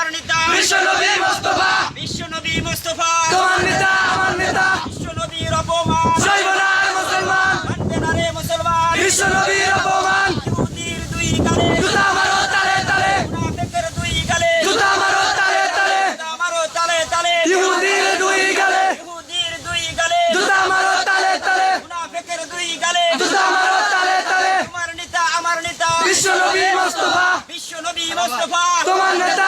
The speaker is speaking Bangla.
আমার নেতা বিশ্ব নবী মোস্তফা। বিশ্ব নবী মোস্তফা। তোমার নেতা আমার নেতা। বিশ্ব নবীর অপমান। জয় না মুসলমান। মানবে না রে মুসলমান। বিশ্ব নবীর অপমান। ইহুদির দুই গালে। জুতা মারো তালে তালে। মুনাফিকের দুই গালে। জুতা মারো তালে তালে। জুতা মারো তালে তালে। ইহুদির দুই গালে। ইহুদির দুই গালে। জুতা মারো তালে তালে। মুনাফিকের দুই গালে। জুতা মারো তালে তালে। তোমার নেতা আমার নেতা। বিশ্ব নবী মোস্তফা। বিশ্ব নবী মোস্তফা। তোমার নেতা